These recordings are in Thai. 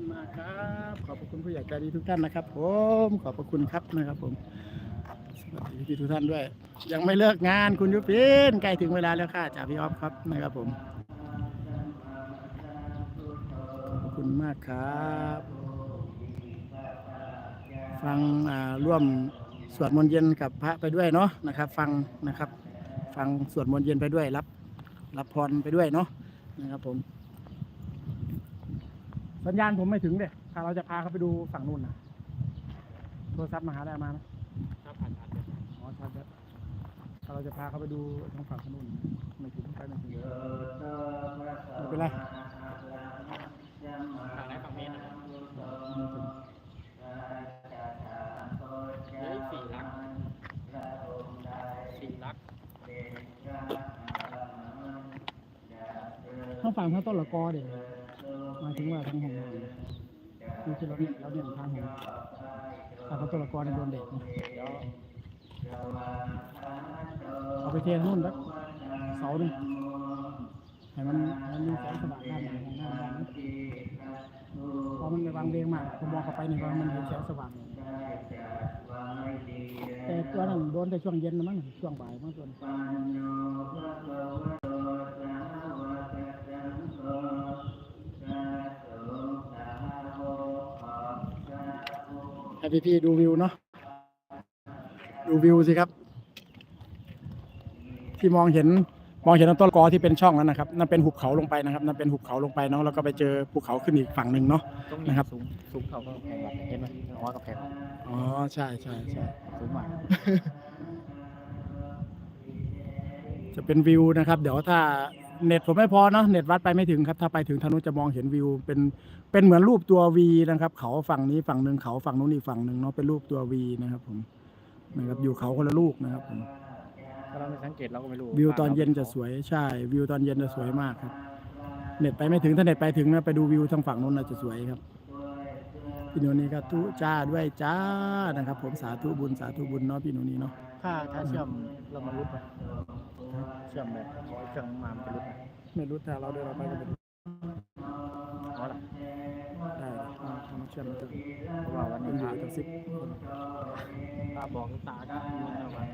านมาครับ ขอบพระคุณผู้ใหญ่ใจดีทุกท่านนะครับ ผมขอบพระคุณครับนะครับ ผมสวัสดีพี่ทุกท่านด้วย ยังไม่เลิกงานคุณยุพินใกล้ถึงเวลาแล้วค่ะจ่าพี่ออฟครับนะครับผมขอบคุณมากครับ ฟังร่วมสวดมนต์เย็นกับพระไปด้วยเนาะนะครับ ฟังนะครับ ฟังสวดมนต์เย็นไปด้วยรับ รับพรไปด้วยเนาะนะครับผม สัญญาณผมไม่ถึงเด็ถ้าเราจะพาเขาไปดูฝั่งนู้นนะโทรศัพท์มาหาได้มาไหมถ้าผ่านผ่านอ๋อชาร์จแบตถ้าเราจะพาเขาไปดูทางฝั่งนู้นไม่ถึงไปไม่ถึงไม่เป็นไรทางไหนฝั่งเมนนะครับไม่ถึงเฮ้ยสี่ลักสี่ลักทางฝั่งทางต้นละกอเด็หมาย ถึงว่าทางของคือที่เราเนี่ยเราเนี่ยทางของทางต้นละกอเนี่ยโดนเด็กเอาไปเทนู่นแล้วเสาหนึ่งให้มันมันมีแสงสว่างด้านหลังด้านหลังพอมันไปวางเบงมากผมมองเข้าไปนี่ว่ามันเห็นแสงสว่างแต่ตัวนั้นโดนแต่ช่วงเย็นนะมั้งช่วงบ่ายมั้งตัวนั้นให้ พี่ๆดูวิวเนาะดูวิวสิครับ ที่มองเห็นมองเห็นต้นกอที่เป็นช่องนั้นนะครับนั่นเป็นหุบเขาลงไปนะครับนั่นเป็นหุบเขาลงไปเนาะแล้วก็ไปเจอภูเขาขึ้นอีกฝั่งหนึ่งเนาะตรงนะครับสูงสูงเท่ากับแพงวัดเห็นไหมหัวกับแพงอ๋อใช่ใช่ใช่สูงมากจะเป็นวิวนะครับ เดี๋ยวถ้า เน็ตผมไม่พอเนาะเน็ตวัดไปไม่ถึงครับ ถ้าไปถึงทางนู้นจะมองเห็นวิว เป็นเป็นเหมือนรูปตัววีนะครับ เขาฝั่งนี้ฝั่งหนึ่งเขาฝั่งนู้นอีกฝั่งหนึ่งเนาะเป็นรูปตัววีนะครับผมนะครับอยู่เขาคนละลูกนะครับผมถ้าเราไม่สังเกตเราก็ไม่รู้วิวตอนเย็นจะสวยใช่ วิวตอนเย็นจะสวยมากครับ เน็ตไปไม่ถึงถ้าเน็ตไปถึงนะไปดูวิวทางฝั่งนู้นน่าจะสวยครับพี่หนูนี่ก็ทุจ้าด้วยจ้านะครับ ผมสาธุบุญสาธุบุญเนาะพี่หนูนี่เนาะถ้าถ้าเชื่อมเรามันรุดไหมเชื่อมแบบขอเครื่องมามันจะรุดไหมไม่รู้ถ้าเราเดินออกไปก็ไม่รู้เพราะอะไรได้เอาเอามาเชื่อมกันเพราะว่าวันเป็นนี้อยู่กับซิปตาบอกตาก็มีเท่ากัน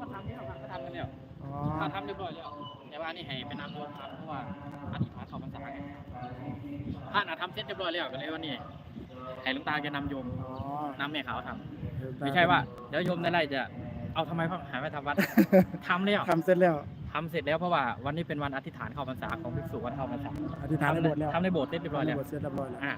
ก็ทำเนี่ยก็ทำกันแล้วอ๋อถ้าทำเรียบร้อยแล้วแต่ว่านี่ให้เป็นน้ำรวมครับเพราะว่าอธิษฐานเข้าพรรษาไงพระน่ะทำเสร็จเรียบร้อยแล้วก็เลยวันนี้ให้หลวงตาแกนำโยมอ๋อนำแม่ขาวทำไม่ใช่ว่าเดี๋ยวโยมได้ไรจะ เอาทำไมพระหาไม่ทำวัด ทำแล้วทำเสร็จแล้วทำเสร็จแล้วเพราะว่าวันนี้เป็นวันอธิษฐานเข้าพรรษาของภิกษุวันเข้าพรรษาอธิษฐานในโบสถ์แล้วทำในโบสถ์เสร็จเรียบร้อยแล้วทำในโบสถ์เสร็จเรียบร้อยแล้วอะ